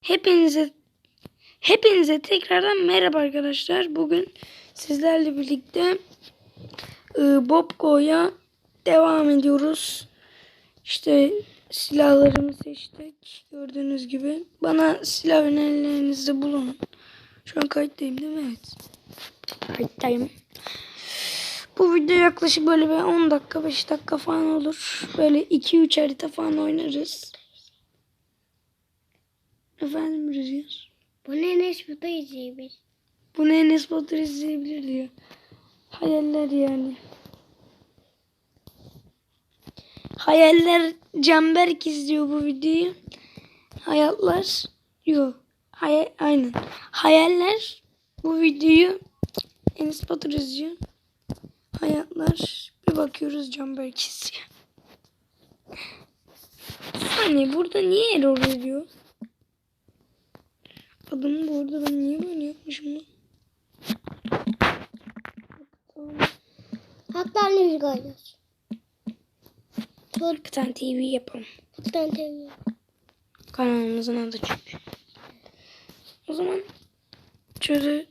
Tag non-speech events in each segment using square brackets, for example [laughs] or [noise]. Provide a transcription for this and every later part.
Hepinize hepinize tekrardan merhaba arkadaşlar. Bugün sizlerle birlikte e, Bobco'ya devam ediyoruz. İşte silahlarımı seçtik. Gördüğünüz gibi. Bana silah önerilerinizde bulunun. Şu an kayıttayım değil mi? Evet. Kayıttayım. Bu video yaklaşık böyle bir 10 dakika 5 dakika falan olur. Böyle 2-3 harita falan oynarız. Efendim Rüzgar? Bu ne Enes da izleyebilir. Bunu Enes Batur izleyebilir diyor. Hayaller yani. Hayaller Canberk izliyor bu videoyu. Hayatlar yok. Hay aynen. Hayaller bu videoyu Enes Batur izliyor. Hayatlar bir bakıyoruz Canberk izliyor. Hani burada niye error ediyor? Adamı bu arada ben niye böyle yapmışım lan? Hatta ne. Bir tane TV yapalım. Hatta TV. Kanalımızın adı çünkü. O zaman şöyle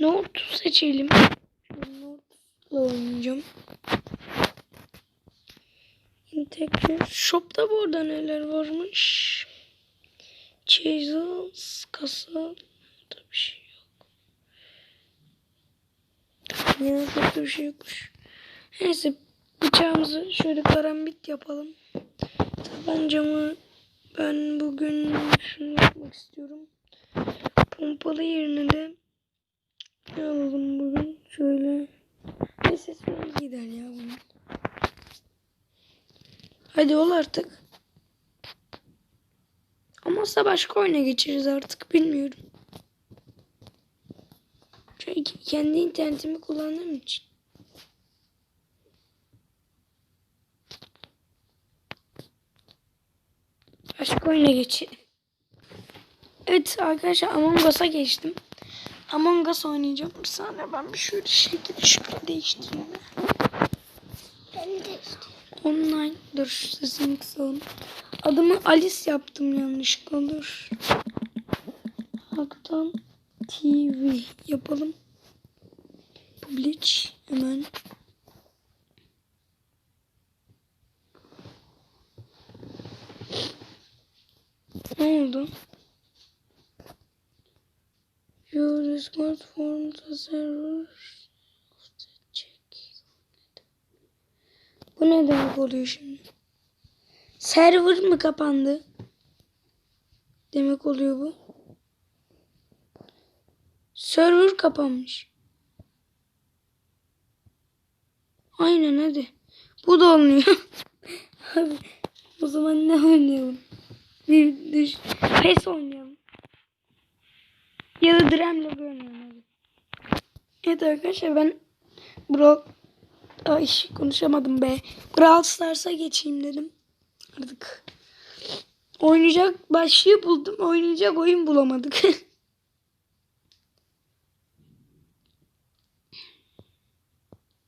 Note seçelim. Şöyle Note'la oynayacağım. Integral Shop'ta bu arada neler varmış? Chisels, kasa da bir şey yok. Ya çok da bir şey yokmuş. Neyse bıçağımızı şöyle karambit yapalım. Tabancamı ben bugün şunu yapmak istiyorum. Pompalı yerine de ne alalım bugün? Şöyle neyse gider ya bunun. Hadi ol artık. Amazsa başka oyuna geçeriz artık bilmiyorum. Çünkü kendi internetimi kullandığım için. Başka oyuna geçelim. Evet arkadaşlar Among Us'a geçtim. Among Us oynayacağım. Bir saniye ben bir şöyle şekil şöyle değiştireyim. Online. Dur sesini kısalım. Adımı Alice yaptım yanlışlıkla. Dur. Haktan TV yapalım. Publish hemen. Ne oldu? Your smartphone server Bu ne demek oluyor şimdi? Server mı kapandı? Demek oluyor bu. Server kapanmış. Aynen hadi. Bu da olmuyor. [laughs] Abi, o zaman ne oynayalım? Bir düş. PES oynayalım. Ya da Dremlog oynayalım. Evet arkadaşlar ben Brawl Ay konuşamadım be. Brawl Stars'a geçeyim dedim. Artık oynayacak başlığı buldum. Oynayacak oyun bulamadık. [laughs]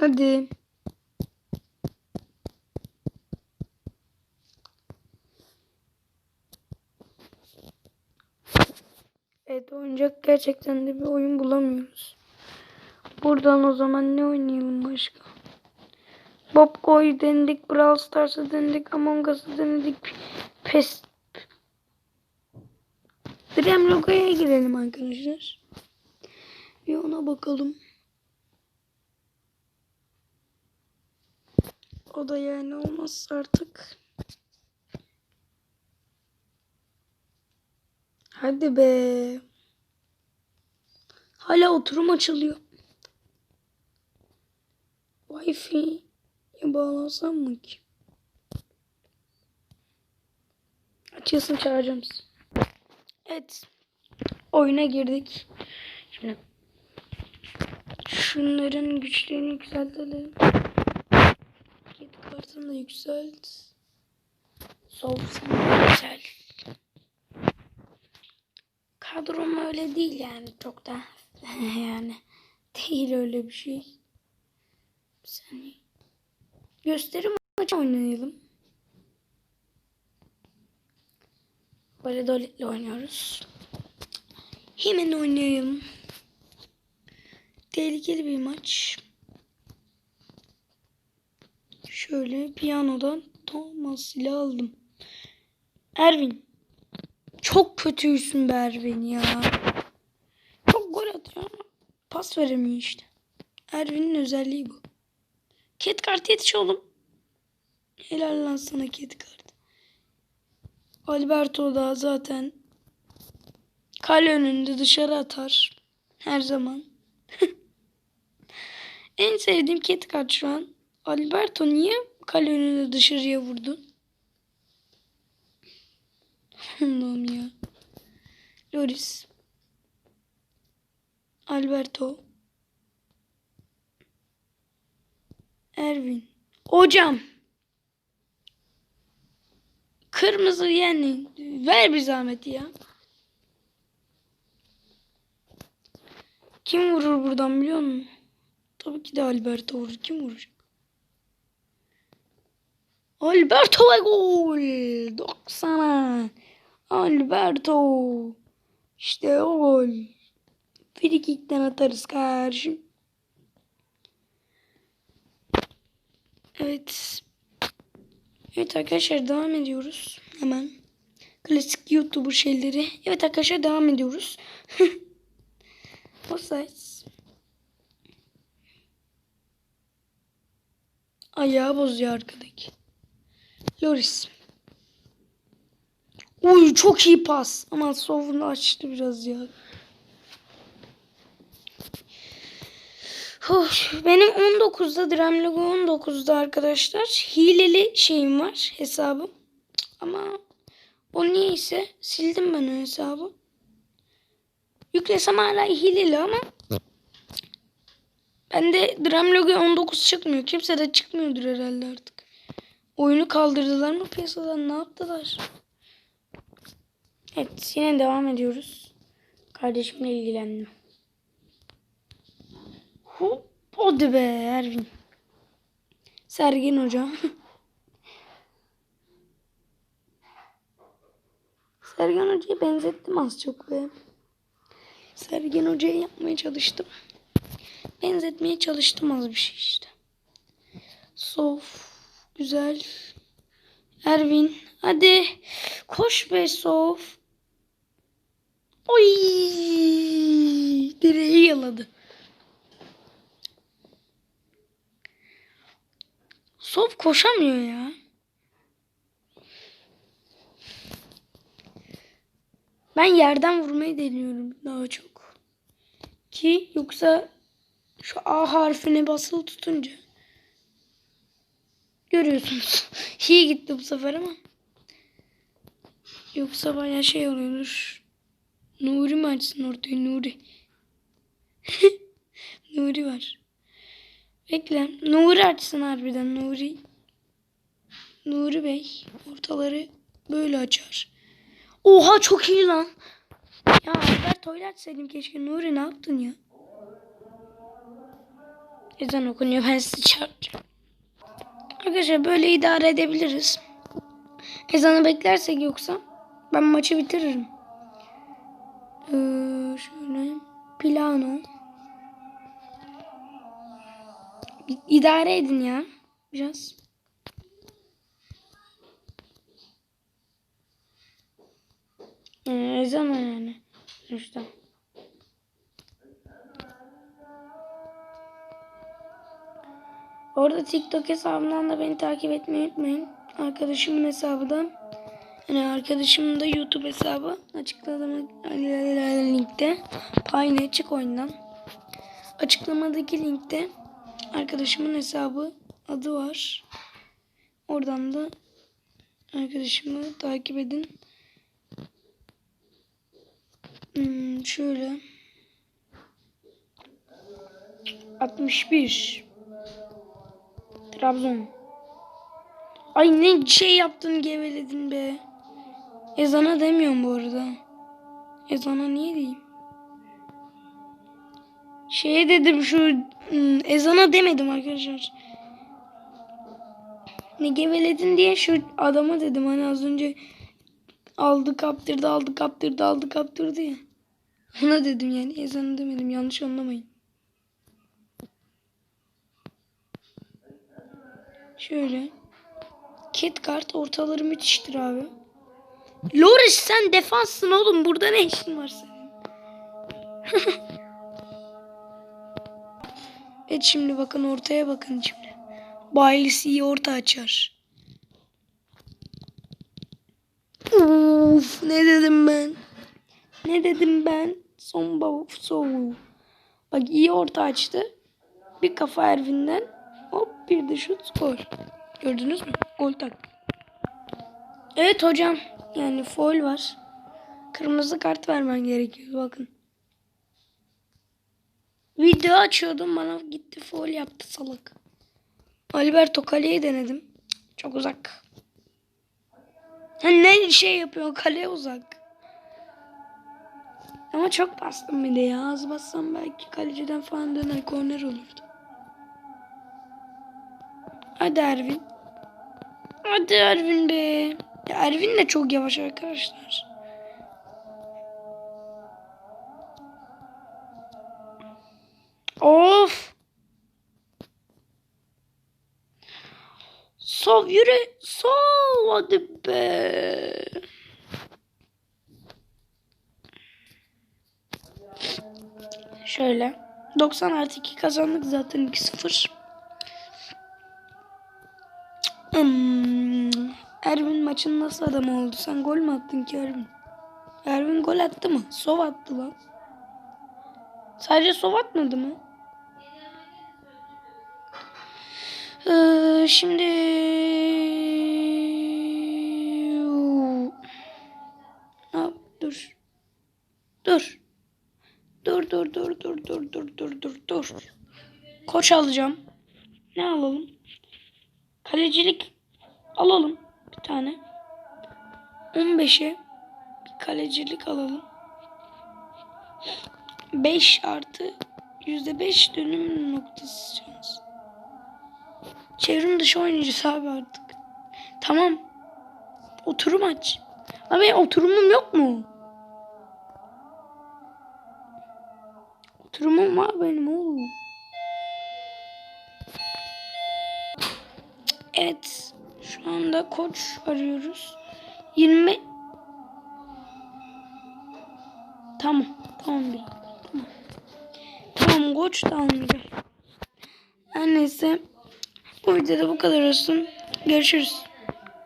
Hadi. Evet oynayacak gerçekten de bir oyun bulamıyoruz. Buradan o zaman ne oynayalım başka? Bobco'yu denedik, Brawl Stars'ı denedik, Among Us'ı denedik, PES. Drem Logo'ya girelim arkadaşlar. Bir ona bakalım. O da yani olmazsa artık. Hadi be. Hala oturum açılıyor. Wi-Fi'ye bağlansam mı ki? Açılsın çağıracağım sizi. Evet. Oyuna girdik. Şimdi şunların güçlerini yükseltelim. Kedi kartını da yükselt. Sol sen yüksel. Kadrom öyle değil yani çok da [laughs] yani değil öyle bir şey. Bir saniye gösteri maçı oynayalım. Validolitle oynuyoruz. Hemen oynayalım. Tehlikeli bir maç. Şöyle piyanodan Thomas silah aldım. Ervin. Çok kötüysün be Ervin ya. Çok gol atıyor ama pas veremiyor işte. Ervin'in özelliği bu. Cat kart yetiş oğlum. Helal lan sana cat kart. Alberto da zaten kale önünde dışarı atar. Her zaman. [laughs] en sevdiğim cat kart şu an. Alberto niye kale önünde dışarıya vurdu? [laughs] Allah'ım ya. Loris. Alberto. Ervin. Hocam. Kırmızı yani. Ver bir zahmet ya. Kim vurur buradan biliyor musun? Tabii ki de Alberto vurur. Kim vuracak? Alberto ve gol. 90'a. Alberto. İşte o gol. Frikikten atarız karşı. Evet. Evet arkadaşlar devam ediyoruz. Hemen. Klasik YouTuber şeyleri. Evet arkadaşlar devam ediyoruz. [laughs] Offside. Ayağı bozuyor arkadaki. Loris. Uy çok iyi pas. Ama sovunu açtı biraz ya. Hoş. Benim 19'da Dremlogo 19'da arkadaşlar. Hileli şeyim var hesabım. Ama o niyeyse sildim ben o hesabı. Yüklesem hala hileli ama bende Dremlogo 19 çıkmıyor. Kimse de çıkmıyordur herhalde artık. Oyunu kaldırdılar mı piyasadan ne yaptılar? Evet yine devam ediyoruz. Kardeşimle ilgilendim. Hop hadi be Ervin. Sergen Hoca. [laughs] Sergen Hoca'ya benzettim az çok be. Sergen Hoca'ya yapmaya çalıştım. Benzetmeye çalıştım az bir şey işte. Sof. Güzel. Ervin. Hadi. Koş be Sof. Oy. Direği yaladı. Sof koşamıyor ya. Ben yerden vurmayı deniyorum daha çok. Ki yoksa şu A harfine basılı tutunca görüyorsunuz. [laughs] İyi gitti bu sefer ama. Yoksa baya şey oluyordur. Nuri mi açsın ortayı Nuri? [laughs] Nuri var. Bekle. Nuri açsın harbiden Nuri. Nuri Bey ortaları böyle açar. Oha çok iyi lan. Ya Alberto'yla açsaydım keşke. Nuri ne yaptın ya? Ezan okunuyor ben sizi çarpacağım. Arkadaşlar böyle idare edebiliriz. Ezanı beklersek yoksa ben maçı bitiririm. Ee, şöyle plano. İdare edin ya. Biraz. Ee, ezan o yani. Sonuçta. Orada TikTok hesabından da beni takip etmeyi unutmayın. Arkadaşımın hesabı yani arkadaşımın da YouTube hesabı açıkladığım linkte. Payne çık oyundan. Açıklamadaki linkte arkadaşımın hesabı adı var. Oradan da arkadaşımı takip edin. Hmm, şöyle 61 Trabzon Ay ne şey yaptın geveledin be. Ezana demiyorum bu arada. Ezana niye diyeyim? Şeye dedim şu hmm, ezana demedim arkadaşlar. Ne geveledin diye şu adama dedim hani az önce Aldı kaptırdı aldı kaptırdı aldı kaptırdı ya. Ona dedim yani ezanı demedim yanlış anlamayın. Şöyle. Kit kart ortaları müthiştir abi. Loris sen defanssın oğlum. Burada ne işin var senin? [laughs] evet şimdi bakın ortaya bakın şimdi. Bailey's iyi orta açar. Uf, ne dedim ben? Ne dedim ben? Son bavuf soğuğu. Bak iyi orta açtı. Bir kafa Ervin'den. Hop bir de şut gol. Gördünüz mü? Gol tak. Evet hocam. Yani foul var. Kırmızı kart vermen gerekiyor. Bakın. Video açıyordum bana gitti foul yaptı salak. Alberto Kale'yi denedim. Çok uzak. Ha ne şey yapıyor kale uzak. Ama çok bastım bir de ya. Az bassam belki kaleciden falan döner korner olurdu. Hadi Ervin. Hadi Ervin be. Ya Ervin de çok yavaş arkadaşlar. Yürü. Sov hadi be. Şöyle. 90 artı 2 kazandık zaten 2-0. Hmm. Ervin maçın nasıl adamı oldu? Sen gol mü attın ki Ervin? Ervin gol attı mı? Sov attı lan. Sadece sov atmadı mı? Ee, şimdi Ha, dur. Dur. Dur dur dur dur dur dur dur dur dur. Koç alacağım. Ne alalım? Kalecilik alalım bir tane. 15'e bir kalecilik alalım. 5 artı %5 dönüm noktası şans. Çevrim dışı oynayacağız abi artık. Tamam. Oturum aç. Abi oturumum yok mu? Oturumum var benim oğlum. Evet. Şu anda koç arıyoruz. 20 Tamam. Tamam bir. Tamam. Tamam koç da almayacağım. Her neyse. Bu videoda bu kadar olsun. Görüşürüz.